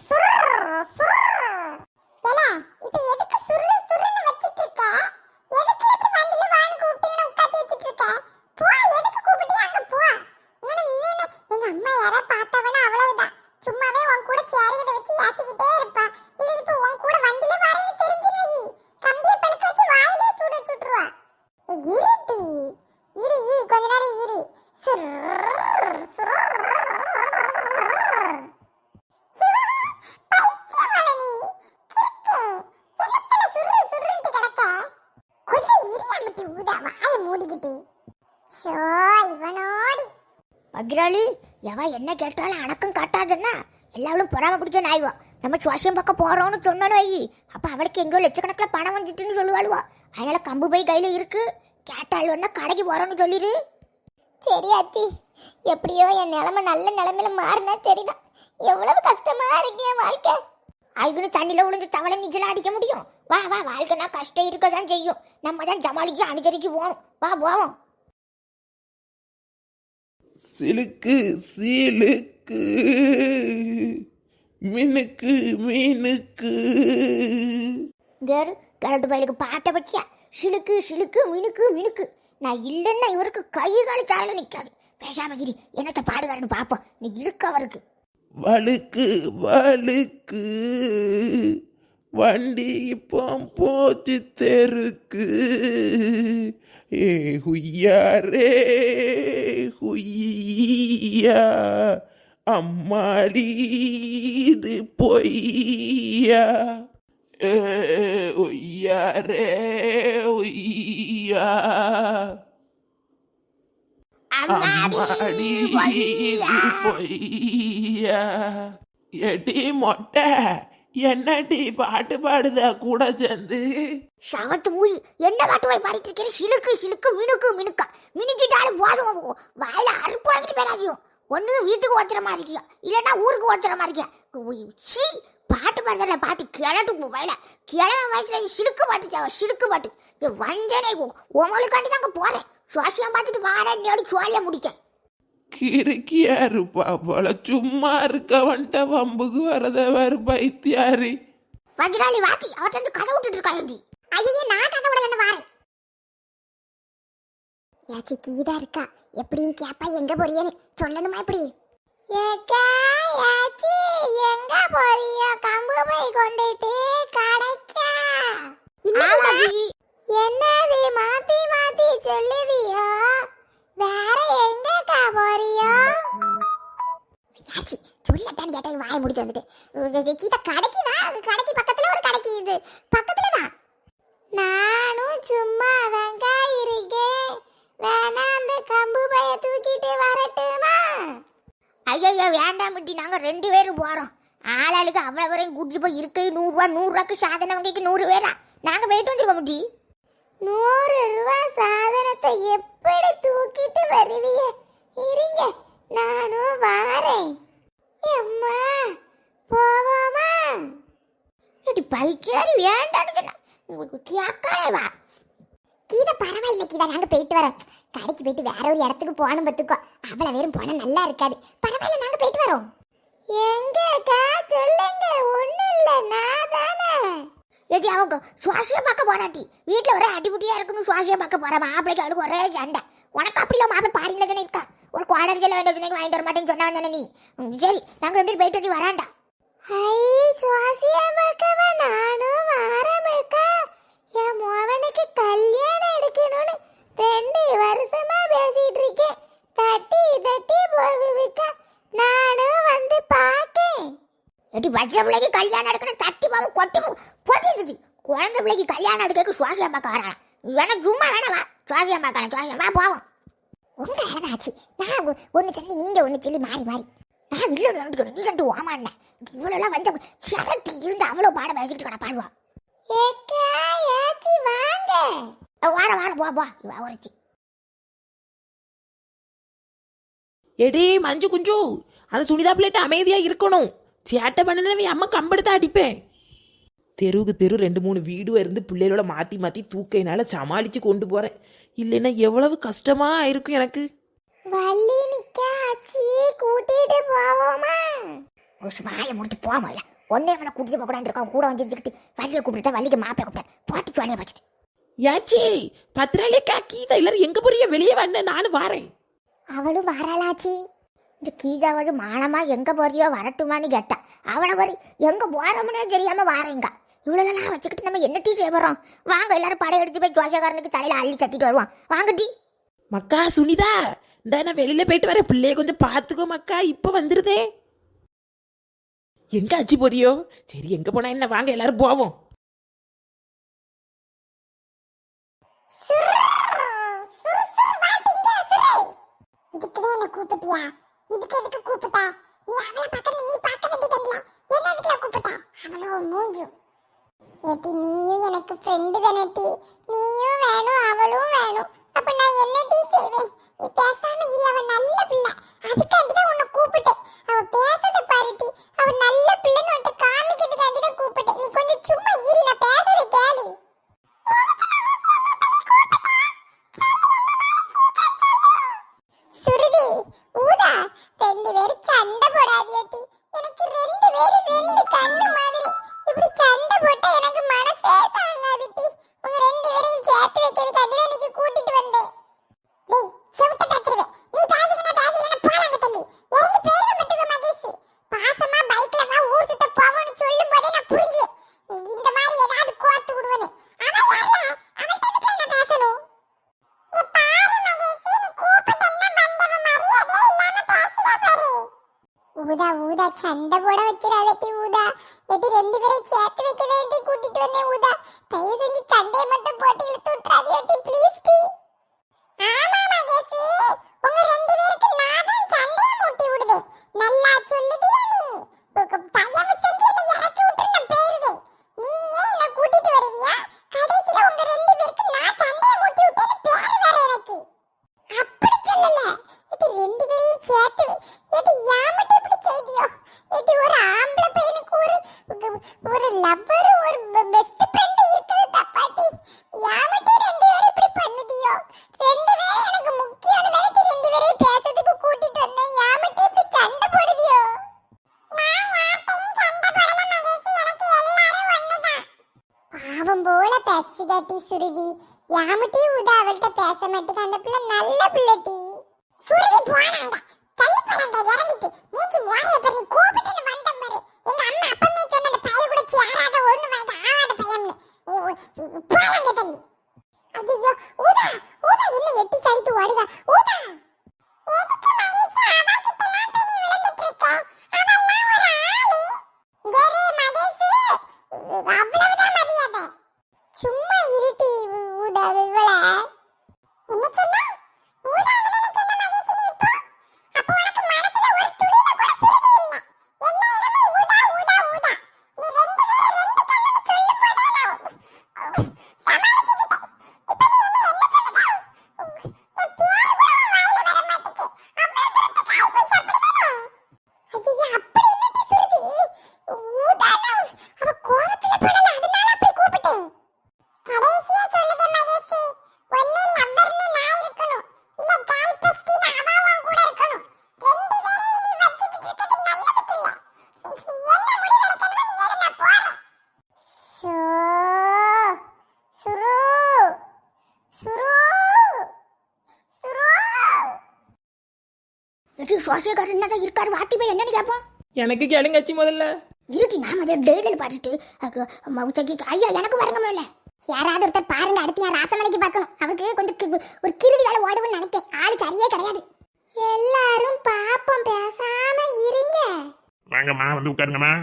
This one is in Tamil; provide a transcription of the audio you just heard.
சுர் சுர் ஏல இப்ப எதுக்கு சுரு சுருன்னு வச்சிட்டு இருக்க எதுக்கு இப்படி வண்டில வான்னு கூப்பிட்டீங்கன்னு உட்காந்து வச்சிட்டு இருக்க போ எதுக்கு கூப்பிட்டியா அங்க போ உன்னை நின்னு எங்க அம்மா யாரா பார்த்தவனா அவ்வளவுதான் சும்மாவே உன் கூட சேரியிட வச்சு யாசிக்கிட்டே இருப்பா இது இப்ப உன் கூட வண்டில வரேன்னு தெரிஞ்சுன்னு வை கம்பியை பழுக்க வச்சு வாயிலே சூட சுட்டுருவா இருட்டி இரு இரு கொஞ்ச நேரம் இரு சுர் சுர் பைத்தியமால நீ கிறுக்கு என்னத்துல சுர்ரு சுர்ருன்ட்டு கிடக்க கொஞ்சம் இரியா மட்டி ஊதா வாயை மூடிக்கிட்டு ஷோ இவனோடி எவ என்ன கேட்டாலும் அணக்கம் காட்டாதுன்னா எல்லாரும் பொறாம பிடிக்க நாய்வா. நம்ம சுவாசியம் பக்கம் போகிறோன்னு சொன்னோன்னு வை அப்போ அவளுக்கு எங்கேயோ லட்சக்கணக்கில் பணம் வந்துட்டுன்னு சொல்லுவாளுவா. அதனால் கம்பு போய் கையில் இருக்குது கேட்டால் வந்தால் கடைக்கு போகிறோன்னு சொல்லிடு சரி அத்தி. எப்படியோ என் நிலமை நல்ல நிலமையில மாறினா சரிதான். எவ்வளவு கஷ்டமா இருக்கு என் வாழ்க்கை. அதுக்குன்னு தண்ணியில் விழுந்து தவளை நீச்சலாம் அடிக்க முடியும்? வா வா வாழ்க்கைனா கஷ்டம் இருக்க தான் செய்யும். நம்ம தான் ஜமாளிக்கு அனுசரிக்கு போகணும். வா போவோம். சிலுக்கு சீலுக்கு மினுக்கு மீனுக்கு. கேரு கரண்ட் பயலுக்கு பாட்டை பற்றியா சிலுக்கு சிலுக்கு மினுக்கு மினுக்கு. நான் இல்லைன்னா இவருக்கு கை காலி கால நிற்காது பேசாம இரு என்னத்த பாடுகாரன்னு பார்ப்போம். நீ இருக்கு அவருக்கு. வழுக்கு வழுக்கு. வண்டி இப்போ போச்சு தெருக்கு. ஏ ஹுய்யாரே ஹுய்யா. அம்மாடி இது பொய்யா. ஏ ஒய்யாரே ஒய்யா அம்மாடி பொய்யா. எடி மொட்டை என்னடி பாட்டு பாடுத கூட சேர்ந்து? சவத்து மூதி என்ன பாட்டு போய் பாடிட்டு சிலுக்கு சிலுக்கு மினுக்கு மினுக்கா. மினுக்கிட்டாலும் போதும். வாயில அறுப்பு வாங்கிட்டு பேராதியும் ஒன்று வீட்டுக்கு ஓத்துற மாதிரி இருக்கியா? இல்லைன்னா ஊருக்கு ஓத்துற மாதிரி இருக்கியா? சி. பாட்டு பாடுறதுல பாட்டு கிளட்டு வயல. கிழமை வயசுல சிலுக்கு பாட்டு சிலுக்கு பாட்டு. வந்தேனே உங்களுக்காண்டி தாங்க போறேன். சுவாசியம் பார்த்துட்டு வாரேன் நேடி சுவாலியா முடிக்க கிறுக்கியா இருப்பா போல சும்மா இருக்க வந்துட்ட வம்புக்கு வரத வேறு பைத்தியாரி. வகிராளி வாத்தி அவட்ட இருந்து கதை விட்டுட்டு இருக்கா ஏண்டி? ஐயே நான் கதை விடலன்னு வாரேன். யாச்சி கீதா இருக்கா? எப்படின்னு கேப்பா எங்க போறியேன்னு சொல்லணுமா எப்படி ஏக்கா யாச்சி எங்க போறியோ? கம்பு போய் கொண்டுட்டு கடைக்கா. என்னது மாத்தி மாத்தி சொல்லுவியோ? வேற எங்கக்கா போறியோ? ஆச்சி சொல்லட்டான்னு கேட்டா வாய முடிச்சு வந்துட்டு. கீதா கடைக்கு தான் கடைக்கு பக்கத்துல ஒரு கடைக்கு இது. பக்கத்துல தான் நானும் சும்மா தாங்க இருக்கேன். வேணா அந்த கம்பு பைய தூக்கிட்டு வரட்டுமா? ஐயோ வேண்டாம் முட்டி நாங்க ரெண்டு பேரும் போறோம். ஆளாளுக்கு அவ்வளவு வரையும் கூட்டிட்டு போய் இருக்கு நூறுரூவா நூறுரூவாக்கு சாதனை வங்கிக்கு நூறு பேரா? நாங்கள் போயிட்டு வந்துருக்கோம் முட்டி நூறு ரூபா சாதனத்தை எப்படி தூக்கிட்டு வருவிய? இருங்க நானும் வாரேன். அம்மா போவோமா? இப்படி பைக்கேறி வேண்டான்னு கேட்காலே வா. கீதா பரவாயில்ல கீதா. நாங்க போயிட்டு வரோம் கடைக்கு போயிட்டு வேற ஒரு இடத்துக்கு போகணும் பார்த்துக்கோ. அவ்வளவு பேரும் போனா நல்லா இருக்காது. பரவாயில்ல நாங்க போயிட்டு வரோம். எங்கக்கா சொல்லுங்க ஒண்ணு இல்ல நான் தானே ஏடி அவங்க சுவாசியம் பார்க்க போறாட்டி. வீட்டில் ஒரே அடிபுட்டியா இருக்குன்னு சுவாசியம் பார்க்க போறா மாப்பிளைக்கு அவளுக்கு ஒரே சண்டை. உனக்கு அப்படி இல்லை மாப்பிள்ளை தானே இருக்கா ஒரு குவாடர் ஜெல்ல வேண்டிய வாங்கிட்டு வர மாட்டேன்னு சொன்னா நீ. சரி நாங்கள் ரெண்டு பேரும் போயிட்டு வந்து வராண்டா. ஐ சுவாசியமாக்கவ நானும் வாரமேக்கா என் மோவனுக்கு கல்யாணம் எடுக்கணும்னு ரெண்டு வருஷமா பேசிட்டு இருக்கேன். தட்டி தட்டி போவிக்கா நானும் வந்து பாக்கேன் ஏடி வச்ச பிள்ளைக்கு கல்யாணம் எடுக்கணும் தட்டி பாவம் கொட்டி போட்டிருந்துச்சு குழந்தை பிள்ளைக்கு கல்யாணம் எடுக்க சுவாசியம் பார்க்க வரா வேணா சும்மா வேணா வா. சுவாசியம் பார்க்கலாம் சுவாசியம் வா போவோம். உங்க ஆச்சு. நான் ஒன்னு சொல்லி நீங்க ஒன்னு சொல்லி மாறி மாறி. நான் இல்லை நடந்துக்கணும் நீ கண்டு ஓமாண்ண இவ்வளோலாம் வந்து சரட்டி இருந்து அவ்வளோ பாடம் பேசிக்கிட்டு கடை பாடுவான் ஏக்கா வாங்க. வார வாரம் போ போ இவ உரைச்சி மஞ்சு குஞ்சு. அந்த சுனிதா பிள்ளைட்டு அமைதியா இருக்கணும். சேட்டை பண்ணனவே அம்மா கம்பெடுத்து அடிப்பேன். தெருவுக்கு தெரு ரெண்டு மூணு வீடு இருந்து பிள்ளைகளோட மாத்தி மாத்தி தூக்கையினால சமாளிச்சு கொண்டு போறேன். இல்லைன்னா எவ்வளவு கஷ்டமா இருக்கும் எனக்கு. வள்ளி நிக்காச்சி கூட்டிட்டு போவோமா? ஒரு வாயை முடித்து போகாம இல்லை ஒன்னே மேலே கூட்டிட்டு போக கூடாது இருக்கா கூட வந்து இருந்துக்கிட்டு வள்ளியை கூப்பிட்டுட்டா வள்ளிக்கு மாப்பிளை கூப்பிட்டேன் போட்டு ஜாலியாக பார்த்துட்டு. யாச்சி பத்திராளியக்கா கீதா எல்லாரும் எங்க போறிய வெளியே வந்த நானும் வாரேன். அவளும் வரலாச்சி இந்த கீதாவது மானமா எங்க போறியோ வரட்டுமான்னு கேட்டா. அவளை வரி எங்க போறோம்னே தெரியாம வாரேங்க. இவ்வளோலாம் வச்சுக்கிட்டு நம்ம என்ன டீ செய்ய போறோம்? வாங்க எல்லாரும் படையெடுத்து போய் ஜோசக்காரனுக்கு தலையில அள்ளி தட்டிட்டு வருவோம். வாங்க டீ. மக்கா சுனிதா இந்த நான் வெளியில போயிட்டு வரேன். பிள்ளைய கொஞ்சம் பார்த்துக்கோ மக்கா இப்ப வந்துருதே. எங்க அச்சி போறியோ? சரி எங்க போனா என்ன? வாங்க எல்லாரும் போவோம். இதுக்குதான் என்ன கூப்பிட்டியா? இதுக்கு எதுக்கு கூப்பிட்ட? நீ அவளை பார்க்க நீ பார்க்க வேண்டியதில்ல என்ன எதுக்குல கூப்பிட்ட? அவளோ மூஞ்சு ஏட்டி நீயும் எனக்கு ஃப்ரெண்டு தானே டி. நீயும் வேணும் அவளும் வேணும். அப்ப நான் என்ன டீ செய்வேன்? நீ பேசாம இரு அவ நல்ல பிள்ளை. அதுக்காண்டி தான் உன்னை கூப்பிட்டேன். அவ பாரு டி. அவ நல்ல பிள்ளைன்னு உன்கிட்ட காமிக்கிறதுக்காண்டி தான் கூப்பிட்டேன். நீ கொஞ்சம் சும்மா இரு நான் பேசுறதை கேளு. ஊதா ஊதா. சண்டை போட வச்சிடாதட்டி ஊதா. எட்டி ரெண்டு பேரும் சேர்த்து வைக்க வேண்டி கூட்டிட்டு வந்தேன் ஊதா. தயவு செஞ்சு சண்டையை மட்டும் போட்டு இழுத்து விட்டுறாதே எட்டி ப்ளீஸ் டி. ஆமா மகேஷ் உங்க ரெண்டு பேருக்கு நான் தான் சண்டையை மூட்டி விடுதேன் நல்லா சொல்லுதியா நீ உங்க தயவு செஞ்சு என்னை இறக்கி விட்டுருந்த பேருதே நீ ஏன் என்னை கூட்டிட்டு வருவியா கடைசியில உங்க ரெண்டு பேருக்கு நான் சண்டையை மூட்டி விட்டேன்னு பேர் வேற எனக்கு அப்படி சொல்லல இது ரெண்டு பேரையும் சேர்த்து இது யாமட்டு இப்படி செய்தியோ இது ஒரு ஆம்பளை பையனுக்கு ஒரு ஒரு லவ்வர் ஒரு பெஸ்ட் ஃப்ரெண்ட் இருக்குது தப்பாட்டி யாமட்டே ரெண்டு பேரும் இப்படி பண்ணுதியோ? ரெண்டு பேரும் எனக்கு முக்கியமானதானே ரெண்டு பேரையும் பேசுறதுக்கு கூட்டிட்டு வந்தேன். யாமட்டே இப்படி சண்டை போடுதியோ? பாவம் போல பேசுதாட்டி சுருதி. யாமட்டி உதா அவள்கிட்ட பேச மாட்டேங்க. அந்த பிள்ளை நல்ல பிள்ளைட்டி சுருதி போனாங்க. தள்ளி போனாங்க. இறங்கிட்டு மூச்சு மோரைய பண்ணி கூப்பிட்டு வந்த பாரு எங்க அம்மா அப்பமே சொன்ன அந்த பைய கூட சேராத ஒண்ணு வாங்கிட்டு ஆகாத பையன்னு போனாங்க தள்ளி ஐயோ ஊதா ஊதா என்ன எட்டி சரிட்டு ஓடுதா? ஊதா. எதுக்கு மகேஷ் அவகிட்டலாம் போய் நீ விழுந்துட்டு இருக்க அவெல்லாம் ஒரு ஆளு. கெரி மகேஷ் அவ்வளவுதான் மரியாதை. சும்மா இருட்டி ஊதா இவள என்ன சொன்ன ஊதா என்ன சொன்ன மகேஷ் நீ இப்போ அப்போ உனக்கு மனசுல ஒரு துளியில கூட சுருதி இல்ல என்ன இடமும் ஊதா ஊதா ஊதா நீ ரெண்டு பேரும் ரெண்டு கண்ணுன்னு சொல்லும் போதே நான் சமாளிச்சுக்கிட்டேன் இப்போ நீ என்ன என்ன சொல்லுதா என் பேர் கூட உன் வாயில வர மாட்டேங்குது அவ்வளவு தூரத்துக்கு ஆகி போச்சு அப்படிதானே ஐயா அப்படி இல்லடி சுருதி ஊதானா அவ கோவத்துல படல அதனால அப்படி கூப்பிட்டேன் கடைசியா சொல்லுங்க மகேஷ் ஒண்ணு நம்பர்னு நான் இருக்கணும் இல்ல கேர்ள் பெஸ்டின்னு அவ உன் கூட இருக்கணும் ரெண்டு பேரையும் நீ வச்சுக்கிட்டு இருக்கிறது நல்லதுக்கு இல்ல என்ன முடிவெடுக்கணுமோ நீ எடு நான் போறேன் ஷோ சுரு சுரு சுரு எது சுவாசியக்காரர் என்ன இருக்காரு வாட்டி போய் என்னன்னு கேட்போம். எனக்கு கேளுங்க அச்சி முதல்ல. இருட்டி நாம அதை டெய்லியில் பார்த்துட்டு அக்கு- மவுச்சைக்கு ஐயா எனக்கு வரங்க மேல யாராவது ஒருத்தர் பாருங்க அடுத்து என் ராசமணிக்கு பார்க்கணும். அவருக்கு கொஞ்சம் கி- ஒரு கிருதி வேலை ஓடுவோம்னு நினைக்கேன். ஆளு சரியே கிடையாது. எல்லாரும் பாப்போம் பேசாம இருங்க. வாங்கம்மா வந்து உட்காருங்கம்மா.